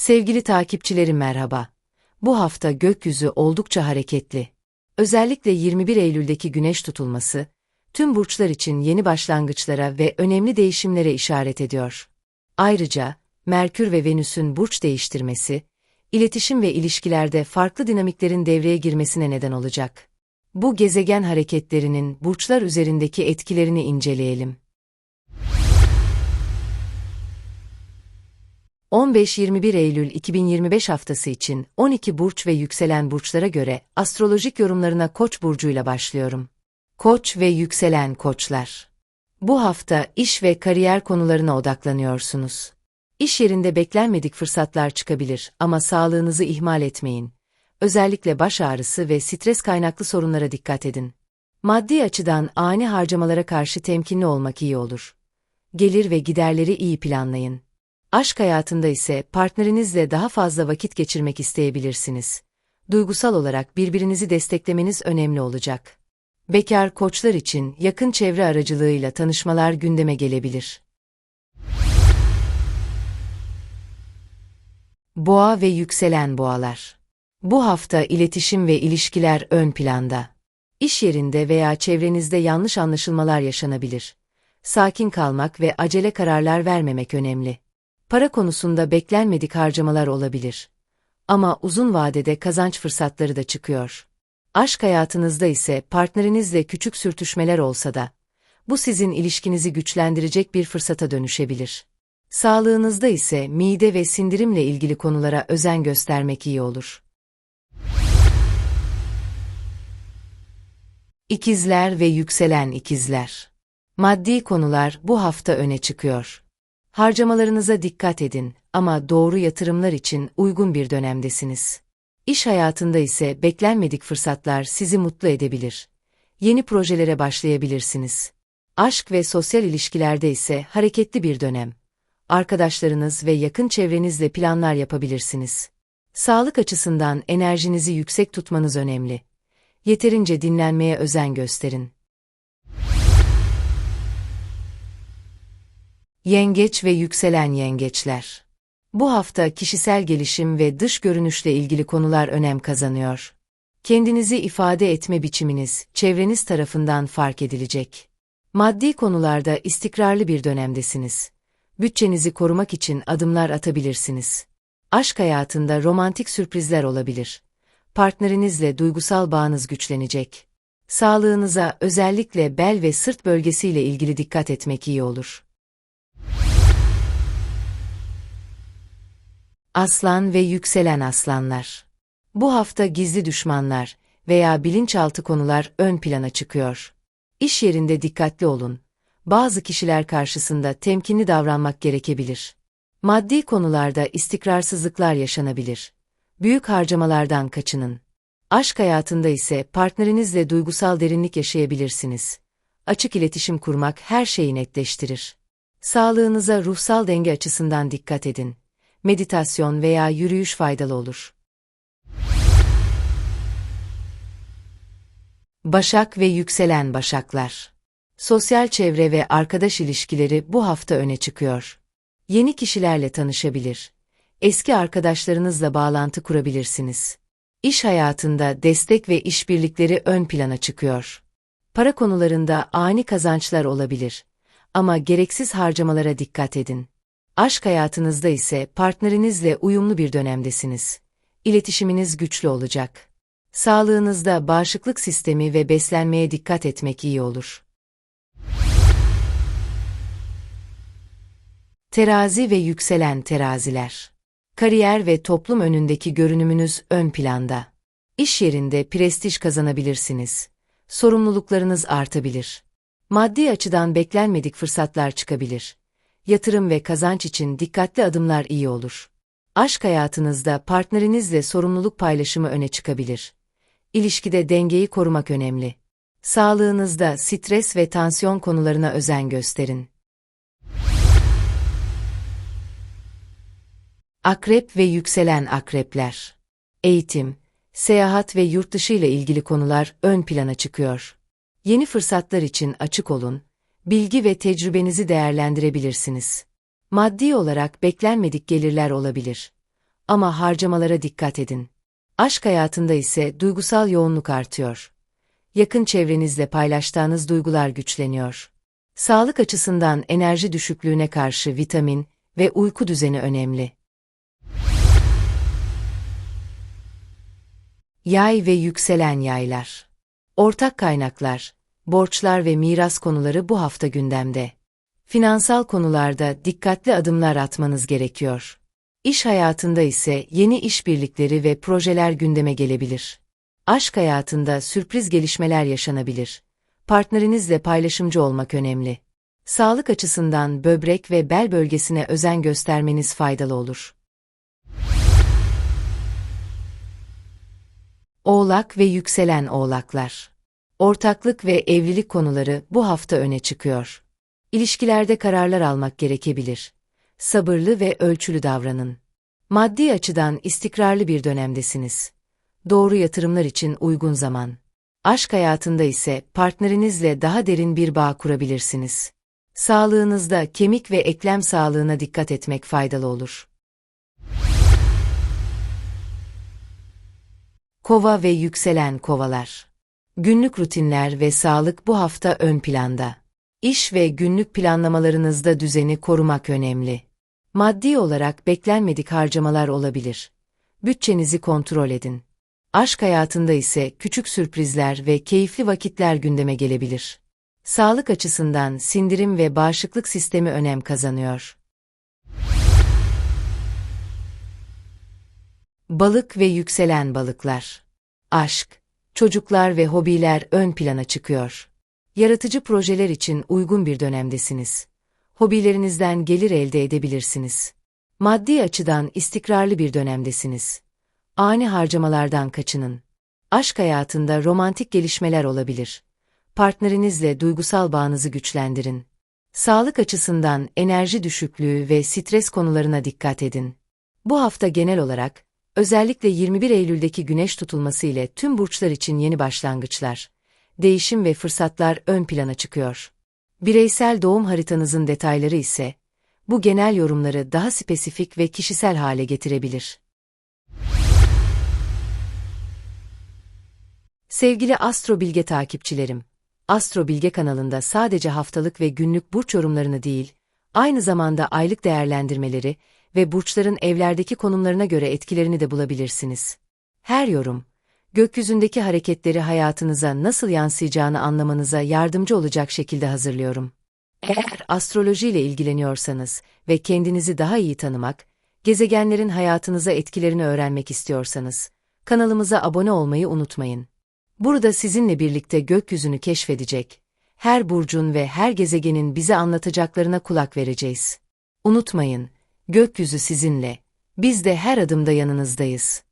Sevgili takipçilerim merhaba. Bu hafta gökyüzü oldukça hareketli. Özellikle 21 Eylül'deki güneş tutulması, tüm burçlar için yeni başlangıçlara ve önemli değişimlere işaret ediyor. Ayrıca, Merkür ve Venüs'ün burç değiştirmesi, iletişim ve ilişkilerde farklı dinamiklerin devreye girmesine neden olacak. Bu gezegen hareketlerinin burçlar üzerindeki etkilerini inceleyelim. 15-21 Eylül 2025 haftası için 12 burç ve yükselen burçlara göre astrolojik yorumlarına Koç burcuyla başlıyorum. Koç ve yükselen koçlar. Bu hafta iş ve kariyer konularına odaklanıyorsunuz. İş yerinde beklenmedik fırsatlar çıkabilir ama sağlığınızı ihmal etmeyin. Özellikle baş ağrısı ve stres kaynaklı sorunlara dikkat edin. Maddi açıdan ani harcamalara karşı temkinli olmak iyi olur. Gelir ve giderleri iyi planlayın. Aşk hayatında ise partnerinizle daha fazla vakit geçirmek isteyebilirsiniz. Duygusal olarak birbirinizi desteklemeniz önemli olacak. Bekar koçlar için yakın çevre aracılığıyla tanışmalar gündeme gelebilir. Boğa ve yükselen boğalar. Bu hafta iletişim ve ilişkiler ön planda. İş yerinde veya çevrenizde yanlış anlaşılmalar yaşanabilir. Sakin kalmak ve acele kararlar vermemek önemli. Para konusunda beklenmedik harcamalar olabilir. Ama uzun vadede kazanç fırsatları da çıkıyor. Aşk hayatınızda ise partnerinizle küçük sürtüşmeler olsa da, bu sizin ilişkinizi güçlendirecek bir fırsata dönüşebilir. Sağlığınızda ise mide ve sindirimle ilgili konulara özen göstermek iyi olur. İkizler ve yükselen ikizler. Maddi konular bu hafta öne çıkıyor. Harcamalarınıza dikkat edin ama doğru yatırımlar için uygun bir dönemdesiniz. İş hayatında ise beklenmedik fırsatlar sizi mutlu edebilir. Yeni projelere başlayabilirsiniz. Aşk ve sosyal ilişkilerde ise hareketli bir dönem. Arkadaşlarınız ve yakın çevrenizle planlar yapabilirsiniz. Sağlık açısından enerjinizi yüksek tutmanız önemli. Yeterince dinlenmeye özen gösterin. Yengeç ve yükselen yengeçler. Bu hafta kişisel gelişim ve dış görünüşle ilgili konular önem kazanıyor. Kendinizi ifade etme biçiminiz, çevreniz tarafından fark edilecek. Maddi konularda istikrarlı bir dönemdesiniz. Bütçenizi korumak için adımlar atabilirsiniz. Aşk hayatında romantik sürprizler olabilir. Partnerinizle duygusal bağınız güçlenecek. Sağlığınıza özellikle bel ve sırt bölgesiyle ilgili dikkat etmek iyi olur. Aslan ve yükselen aslanlar. Bu hafta gizli düşmanlar veya bilinçaltı konular ön plana çıkıyor. İş yerinde dikkatli olun. Bazı kişiler karşısında temkinli davranmak gerekebilir. Maddi konularda istikrarsızlıklar yaşanabilir. Büyük harcamalardan kaçının. Aşk hayatında ise partnerinizle duygusal derinlik yaşayabilirsiniz. Açık iletişim kurmak her şeyi netleştirir. Sağlığınıza ruhsal denge açısından dikkat edin. Meditasyon veya yürüyüş faydalı olur. Başak ve yükselen başaklar. Sosyal çevre ve arkadaş ilişkileri bu hafta öne çıkıyor. Yeni kişilerle tanışabilir. Eski arkadaşlarınızla bağlantı kurabilirsiniz. İş hayatında destek ve işbirlikleri ön plana çıkıyor. Para konularında ani kazançlar olabilir. Ama gereksiz harcamalara dikkat edin. Aşk hayatınızda ise partnerinizle uyumlu bir dönemdesiniz. İletişiminiz güçlü olacak. Sağlığınızda bağışıklık sistemi ve beslenmeye dikkat etmek iyi olur. Terazi ve yükselen teraziler. Kariyer ve toplum önündeki görünümünüz ön planda. İş yerinde prestij kazanabilirsiniz. Sorumluluklarınız artabilir. Maddi açıdan beklenmedik fırsatlar çıkabilir. Yatırım ve kazanç için dikkatli adımlar iyi olur. Aşk hayatınızda partnerinizle sorumluluk paylaşımı öne çıkabilir. İlişkide dengeyi korumak önemli. Sağlığınızda stres ve tansiyon konularına özen gösterin. Akrep ve yükselen akrepler. Eğitim, seyahat ve yurt dışı ile ilgili konular ön plana çıkıyor. Yeni fırsatlar için açık olun, bilgi ve tecrübenizi değerlendirebilirsiniz. Maddi olarak beklenmedik gelirler olabilir. Ama harcamalara dikkat edin. Aşk hayatında ise duygusal yoğunluk artıyor. Yakın çevrenizle paylaştığınız duygular güçleniyor. Sağlık açısından enerji düşüklüğüne karşı vitamin ve uyku düzeni önemli. Yay ve yükselen yaylar. Ortak kaynaklar, borçlar ve miras konuları bu hafta gündemde. Finansal konularda dikkatli adımlar atmanız gerekiyor. İş hayatında ise yeni işbirlikleri ve projeler gündeme gelebilir. Aşk hayatında sürpriz gelişmeler yaşanabilir. Partnerinizle paylaşımcı olmak önemli. Sağlık açısından böbrek ve bel bölgesine özen göstermeniz faydalı olur. Oğlak ve yükselen oğlaklar. Ortaklık ve evlilik konuları bu hafta öne çıkıyor. İlişkilerde kararlar almak gerekebilir. Sabırlı ve ölçülü davranın. Maddi açıdan istikrarlı bir dönemdesiniz. Doğru yatırımlar için uygun zaman. Aşk hayatında ise partnerinizle daha derin bir bağ kurabilirsiniz. Sağlığınızda kemik ve eklem sağlığına dikkat etmek faydalı olur. Kova ve yükselen kovalar. Günlük rutinler ve sağlık bu hafta ön planda. İş ve günlük planlamalarınızda düzeni korumak önemli. Maddi olarak beklenmedik harcamalar olabilir. Bütçenizi kontrol edin. Aşk hayatında ise küçük sürprizler ve keyifli vakitler gündeme gelebilir. Sağlık açısından sindirim ve bağışıklık sistemi önem kazanıyor. Balık ve yükselen balıklar. Aşk, çocuklar ve hobiler ön plana çıkıyor. Yaratıcı projeler için uygun bir dönemdesiniz. Hobilerinizden gelir elde edebilirsiniz. Maddi açıdan istikrarlı bir dönemdesiniz. Ani harcamalardan kaçının. Aşk hayatında romantik gelişmeler olabilir. Partnerinizle duygusal bağınızı güçlendirin. Sağlık açısından enerji düşüklüğü ve stres konularına dikkat edin. Bu hafta genel olarak, özellikle 21 Eylül'deki güneş tutulması ile tüm burçlar için yeni başlangıçlar, değişim ve fırsatlar ön plana çıkıyor. Bireysel doğum haritanızın detayları ise, bu genel yorumları daha spesifik ve kişisel hale getirebilir. Sevgili Astro Bilge takipçilerim, Astro Bilge kanalında sadece haftalık ve günlük burç yorumlarını değil, aynı zamanda aylık değerlendirmeleri ve burçların evlerdeki konumlarına göre etkilerini de bulabilirsiniz. Her yorum, gökyüzündeki hareketleri hayatınıza nasıl yansıyacağını anlamanıza yardımcı olacak şekilde hazırlıyorum. Eğer astroloji ile ilgileniyorsanız ve kendinizi daha iyi tanımak, gezegenlerin hayatınıza etkilerini öğrenmek istiyorsanız, kanalımıza abone olmayı unutmayın. Burada sizinle birlikte gökyüzünü keşfedecek, her burcun ve her gezegenin bize anlatacaklarına kulak vereceğiz. Unutmayın, gökyüzü sizinle, biz de her adımda yanınızdayız.